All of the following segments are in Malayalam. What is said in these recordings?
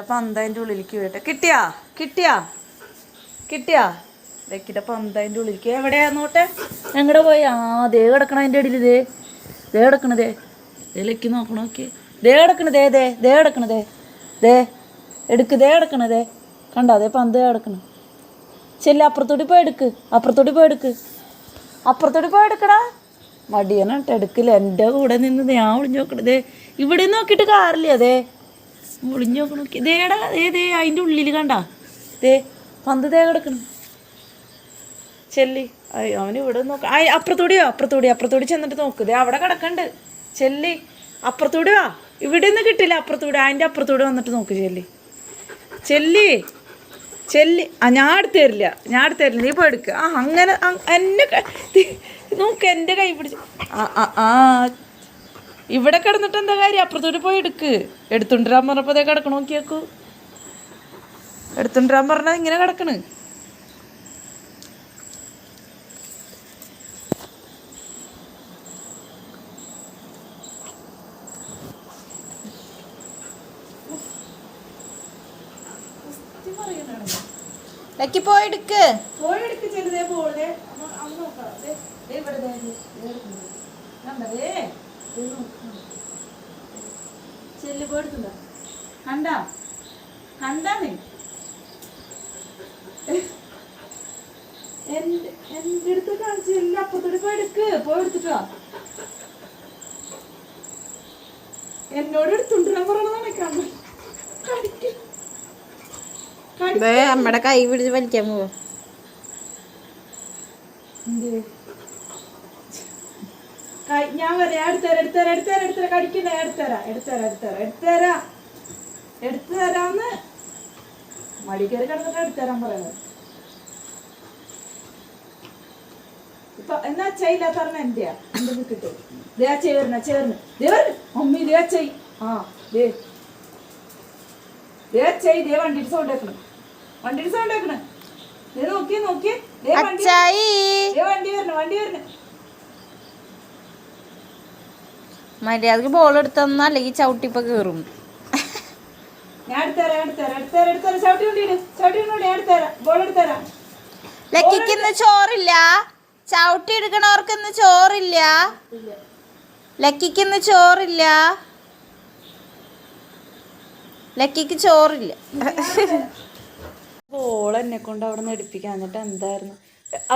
പന്ത് അതിന്റെ ഉള്ളിലേക്ക് വീട്ടെ കിട്ടിയാ? കിട്ടിയാ? കിട്ടിയാ? കിടപ്പ അതിന്റെ ഉള്ളിലേക്ക്. എവിടെയാ നോട്ടെ? എങ്ങടെ പോയി. ആ ദേ കിടക്കണ അതിന്റെ ഇടയിൽ ദേ. ദേ കിടക്കണതേ ദേ. ലക്കി നോക്കി. ദേ കിടക്കണതേ ദേ ദേ. കിടക്കണതേ ദേ. എടുക്ക് ദേ കിടക്കണതേ കണ്ടോ അതേ പന്ത് കിടക്കണ. ചെല്ലി അപ്പുറത്തോട്ട് പോയി എടുക്ക്. അപ്പുറത്തോട്ട് പോയി എടുക്ക്. അപ്പുറത്തോട്ട് പോയി എടുക്കടാ. മടിയനാട്ട് എടുക്കില്ല. എന്റെ കൂടെ നിന്ന് ഞാൻ ഒളിഞ്ഞു നോക്കണതേ ഇവിടെ നോക്കിയിട്ട് കാറില്ല അതെ ഒളിഞ്ഞു നോക്കണം നോക്കി ദേടാ ദേ ദേ അതിന്റെ ഉള്ളിൽ കണ്ട. ദേ പന്ത് ദേ കിടക്കണം ചെല്ലി. അവന് ഇവിടെ നോക്ക. ആ അപ്പുറത്തൂടിയോ അപ്പുറത്തൂടി അപ്പുറത്തൂടി ചെന്നിട്ട് നോക്ക്. ദേ അവിടെ കിടക്കണ്ട്. ചെല്ലി. അപ്പുറത്തൂടി വാ. ഇവിടെ നിന്ന് കിട്ടില്ല അപ്പുറത്തൂടി. അതിന്റെ അപ്പുറത്തൂടി വന്നിട്ട് നോക്ക് ചെല്ലി. ചെല്ലി. ചെല്ലി. ആ ഞാൻ അടുത്ത് തരില്ല ഞാൻ അടുത്ത് തരില്ല നീ പോയി ആ അങ്ങനെ എന്നെ നോക്ക് എന്റെ കൈ പിടിച്ച്. ആ ആ ഇവിടെ കിടന്നിട്ട് എന്താ കാര്യം? അപ്പുറത്തോട്ട് പോയി എടുക്ക്. എടുത്തുണ്ടാൻ പറഞ്ഞപ്പോൾ അതേ കിടക്കണ നോക്കിയേക്കൂ. എടുത്തുണ്ടാൻ പറഞ്ഞാൽ ഇങ്ങനെ കിടക്കണ്. ലക്കി പോയി എടുക്ക്. പോയി എടുക്ക് ചെറുതേ പോലെ നോക്കാം ദേ ഇവിടെ ദേ, ദേ, కండా നീ? എന്റെ അടുത്ത് കാണിച്ചില്ല എല്ലാം അപ്പുറത്തോട്ട് പോയി എടുക്ക്. പോയി എടുത്തിട്ടോ? എന്നോട് എടുത്തുണ്ടിരാൻ പറയണതാണ് കണ്ടു അമ്മയുടെ കൈ പിടിച്ച് വലിക്കാൻ പോവോ. ഞാൻ വരാം. എടുത്തരാം എടുത്തരാം എടുത്തരാം എടുത്തരാം കടിക്കുന്ന എടുത്തരാം എടുത്തരാം എടുത്തരാം എടുത്തരാം എടുത്തു തരാന്ന് മടിക്കറി കിടന്നിട്ട് എടുത്തരാൻ പറയുന്നത്. ഇപ്പൊ എന്നാ ചെയ്യില്ലാത്ത പറഞ്ഞ എന്റെയാ എന്റെ കിട്ടു ദേ ചേർന്ന ചേർന്ന്. ദേ വരണ്. മമ്മി ദേ ചെയ് ആ ദേ. ദേ ചെയ് ദേ വണ്ടി സൗണ്ട് വണ്ടി സൗണ്ട് ദേ നോക്കിയേ നോക്കിയേ ദേ വണ്ടി ദേ വണ്ടി വരണം വണ്ടി വരണം. മര്യാദയ്ക്ക് ബോൾ എടുത്തന്നാ അല്ലെങ്കിൽ ചവിട്ടിപ്പോ കേറും. ഞാൻ എടുത്തരാം എടുത്തരാം എടുത്തരാം എടുത്തരാം ചവിട്ടി കൊണ്ടിട്ട് ചവിട്ടി കൊണ്ടോടി ഞാൻ എടുത്തരാം ബോൾ എടുത്തരാം ലക്കിക്ക് ഇന്ന് ചോറില്ല. ചവിട്ടി എടുക്കണവർക്ക് ഇന്ന് ചോറില്ല. ലക്കിക്ക് ഇന്ന് ചോറില്ല. ലക്കിക്ക് ചോറില്ല. ബോൾ എന്നെ കൊണ്ട് അവിടെ നിന്ന് എടുപ്പിക്കാൻ. എന്നിട്ട് എന്തായിരുന്നു?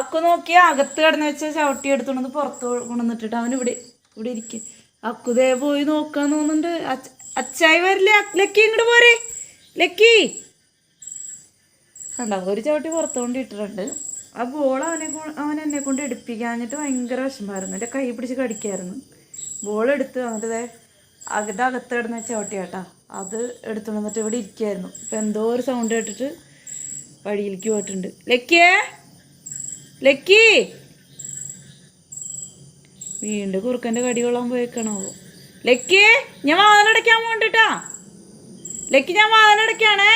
അക്കു നോക്കിയാ അകത്ത് കിടന്ന് വെച്ച ചവിട്ടി എടുത്തോണ്ട് പുറത്ത് കൊണ്ടുവന്നിട്ടിട്ട് അവൻ ഇവിടെ ഇവിടെ ഇരിക്കും. അക്കുതേ പോയി നോക്കാൻ തോന്നുന്നുണ്ട്. അച്ച- അച്ചായി വരില്ല. ലക്കി ഇങ്ങോട്ട് പോരെ. ലക്കി. കണ്ട ഒരു ചവിട്ടി പുറത്തുകൊണ്ട് ഇട്ടിട്ടുണ്ട്. ആ ബോൾ അവനെ അവൻ എന്നെ കൊണ്ട് എടുപ്പിക്കാഞ്ഞിട്ട് ഭയങ്കര വിഷമമായിരുന്നു. എന്റെ കൈ പിടിച്ച് കടിക്കായിരുന്നു. ബോൾ എടുത്ത് വന്നിട്ടേ അകത്ത് അകത്ത് കിടന്ന ചവിട്ടി കേട്ടാ അത് എടുത്തു വന്നിട്ട് ഇവിടെ ഇരിക്കുമായിരുന്നു ഇപ്പം എന്തോ ഒരു സൗണ്ട് കേട്ടിട്ട് വഴിയിലേക്ക് പോയിട്ടുണ്ട്. ലക്കിയേ. ലക്കി. വീണ്ടും കുറുക്കന്റെ കടി കൊള്ളാൻ പോയേക്കണോ? ലക്കി ഞാൻ വാതിലടയ്ക്കാൻ പോണ്ടിട്ടാ ലക്കി ഞാൻ വാതിലടയ്ക്കാണേ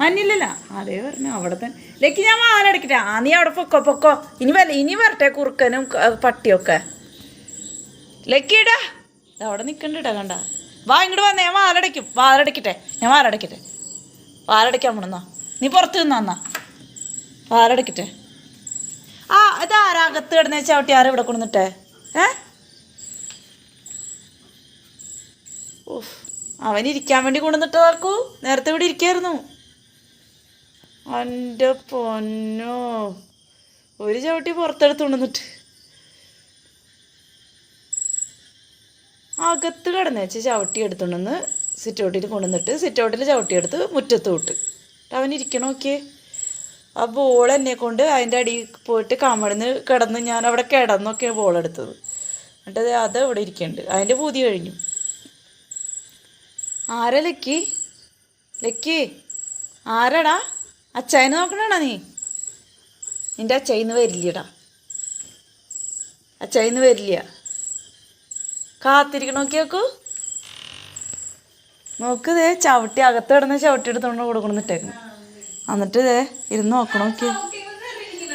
മഞ്ഞില്ലല്ല. അതേ പറഞ്ഞു അവിടെ തന്നെ. ലക്കി ഞാൻ വാതിലടയ്ക്കട്ടെ ആ നീ അവിടെ പൊക്കോ പൊക്കോ. ഇനി വല്ല ഇനി വരട്ടെ കുറുക്കനും പട്ടിയൊക്കെ. ലക്കിയിടാ അവിടെ നിൽക്കണ്ടിട്ടാ കണ്ട. വാ ഇങ്ങോട്ട് വന്നേ. ഞാൻ വാതിലടയ്ക്കും വാതിലടയ്ക്കട്ടെ ഞാൻ വാലടയ്ക്കട്ടെ വാലടയ്ക്കാൻ പോണെന്നാ നീ പുറത്ത് നിന്നാ വാലടയ്ക്കട്ടെ ആ ഇത് അകത്ത് കിടന്ന ചവിട്ടി ആരും ഇവിടെ കൊണ്ടുവന്നിട്ടെ? ഏ? ഓഫ് അവൻ ഇരിക്കാൻ വേണ്ടി കൊണ്ടുവന്നിട്ടതാക്കൂ നേരത്തെ ഇവിടെ ഇരിക്കായിരുന്നു. എന്റെ പൊന്നോ. ഒരു ചവിട്ടി പുറത്തെടുത്ത് കൊണ്ടുവന്നിട്ട്. അകത്ത് കിടന്നേച്ച് ചവിട്ടി എടുത്തുകൊണ്ടുവന്ന് സിറ്റൗട്ടിൽ കൊണ്ടുവന്നിട്ട് സിറ്റൗട്ടിൽ ചവിട്ടി എടുത്ത് മുറ്റത്ത് വിട്ട്. അവൻ ഇരിക്കണ നോക്കിയേ. ആ ബോൾ എന്നെ കൊണ്ട് അതിന്റെ അടിയിൽ പോയിട്ട് കമഴ്ന്ന് കിടന്ന് ഞാൻ അവിടെ കിടന്നൊക്കെ ബോൾ എടുത്തത്. എന്നിട്ട് അത് അവിടെ ഇരിക്കുന്നുണ്ട് അതിന്റെ പൂതി കഴിഞ്ഞു. ആരാ ലക്കി? ലക്കി ആരാടാ? അച്ചായനെ നോക്കണാടാ നീ? നിന്റെ അച്ചായിന്ന് വരില്ലടാ. അച്ചായിന്ന് വരില്ല. കാത്തിരിക്കണ നോക്കി ദേ ചവിട്ടി അകത്ത് കിടന്ന് ചവിട്ടി എടുത്തോണ്ട് കൊടുക്കണം എന്നിട്ട് ഇതേ ഇരുന്ന് നോക്കണം നോക്കി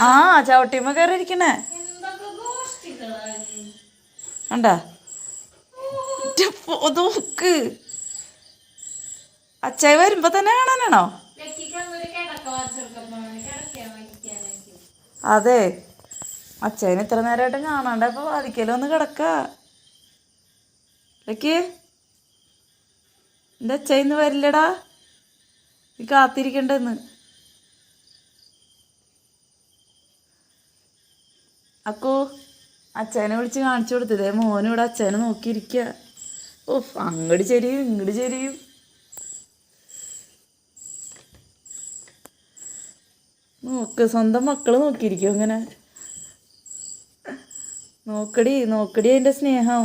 ആ ചവിട്ടിമ്മ കയറി ഇരിക്കണേ കണ്ടാ? നോക്ക് അച്ചായി വരുമ്പോ തന്നെ കാണാനാണോ? അതെ. അച്ഛന് ഇത്ര നേരമായിട്ട് കാണാണ്ട ഇപ്പൊ വാതിക്കലും ഒന്ന് കിടക്ക. ലക്കി എന്റെ അച്ഛ ഇന്ന് വരില്ലടാ. നീ കാത്തിരിക്കണ്ടെന്ന്. അക്കു അച്ഛനെ വിളിച്ച് കാണിച്ചു കൊടുത്തത് മോനും ഇവിടെ അച്ഛനെ നോക്കിയിരിക്കുക ഓ അങ്ങോട്ട് ചെരിയും ഇങ്ങോട്ട് ചെരിയും. നോക്ക് സ്വന്തം മക്കൾ നോക്കിയിരിക്കും അങ്ങനെ നോക്കടി നോക്കടി അതിന്റെ സ്നേഹം.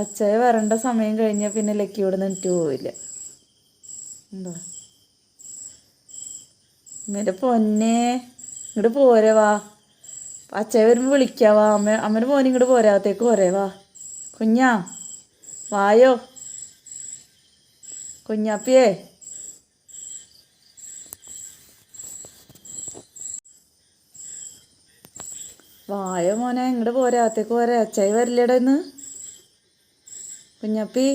അച്ഛയെ വരേണ്ട സമയം കഴിഞ്ഞാൽ പിന്നെ ലക്കി ഇവിടെ നിന്നിട്ട് പോവില്ല. എന്താ? എന്റെ പൊന്നെ. ഇങ്ങോട്ട് പോരെ വാ. അച്ഛയെ വരുമ്പോൾ വിളിക്കാവാ അമ്മ അമ്മേന്റെ മോനെ ഇങ്ങോട്ട് പോരാത്തേക്ക് പോരേവാ കുഞ്ഞാ വായോ? കുഞ്ഞാപ്പിയേ. വായ മോനെ ഇങ്ങോട്ട് പോരാത്തേക്ക് പോരെ. അച്ചായി വരില്ലേടാ ഇന്ന്? കുഞ്ഞാപ്പി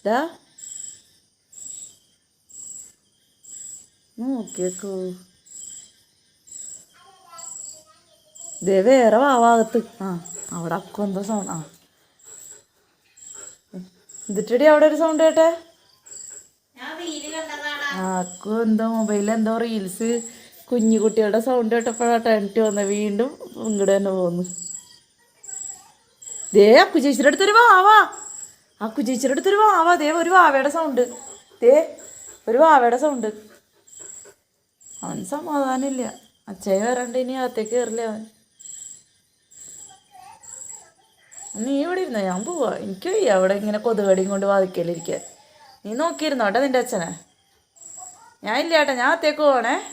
ഇതാ. നോക്കിയേക്കൂ. ദേ വേറെ വാവാകത്ത്. ആ അവിടെ അക്കു എന്തോ സൗണ്ട് ആ. എന്നിട്ടടി അവിടെ ഒരു സൗണ്ട് കേട്ടെ? ആ അക്കു എന്തോ മൊബൈലിൽ എന്തോ റീൽസ് കുഞ്ഞു കുട്ടികളുടെ സൗണ്ട് കേട്ടപ്പോഴാണ് എനിക്ക് വന്നത് വീണ്ടും ഇങ്ങോട്ട് തന്നെ പോന്നു. ദേ അക്കു ചേച്ചിയുടെ അടുത്തൊരു വാവാ. അക്കു ചേച്ചിയുടെ അടുത്തൊരു വാവാ. ദേ ഒരു വാവയുടെ സൗണ്ട് ദേ ഒരു വാവയുടെ സൗണ്ട് അവൻ സമാധാനമില്ല. അച്ഛയെ വരാണ്ട് ഇനി അകത്തേക്ക് കയറില്ല അവൻ. നീ ഇവിടെ ഇരുന്നോ? ഞാൻ പോവാ. എനിക്ക് അവിടെ ഇങ്ങനെ കൊതുകടിയും കൊണ്ട് വാതിക്കലിരിക്കാൻ നീ നോക്കിയിരുന്നോ കേട്ടോ നിന്റെ അച്ഛനെ? ഞാൻ ഇല്ല ഏട്ടാ ഞാൻ അത്തേക്ക് പോവാണേ.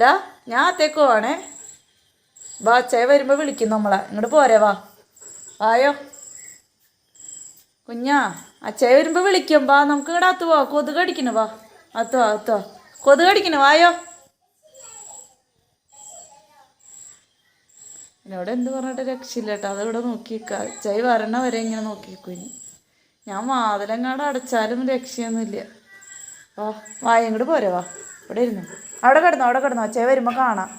ഡാ ഞാൻ അത്തേക്ക് പോവാണേ. വാ അച്ഛയെ വരുമ്പോൾ വിളിക്കും നമ്മളെ. ഇങ്ങോട്ട് പോരെ വാ. വായോ. കുഞ്ഞാ അച്ഛയെ വരുമ്പോൾ വിളിക്കും. വാ നമുക്ക് ഇവിടെ അത്ത് പോവാ. കൊതുക് അടിക്കുന്നു വാ. അത്തോ അത്തോ അത്ത് വാ. കൊതുക് അടിക്കുന്നു വായോ. എന്നോട് എന്ത് പറഞ്ഞിട്ട് രക്ഷയില്ല കേട്ടോ അതിവിടെ ചൈ വരണ വരെ ഇങ്ങനെ നോക്കിയിരിക്കും ഇനി. ഞാൻ വാതിലങ്ങാട് അടച്ചാലും രക്ഷയൊന്നുമില്ല. വാ ഇങ്ങോട്ട് പോരെ വാ. ഇവിടെ ഇരുന്നു അവിടെ കിടന്നോ അവിടെ കിടന്നോ. ചെ വരുമ്പോൾ കാണാം.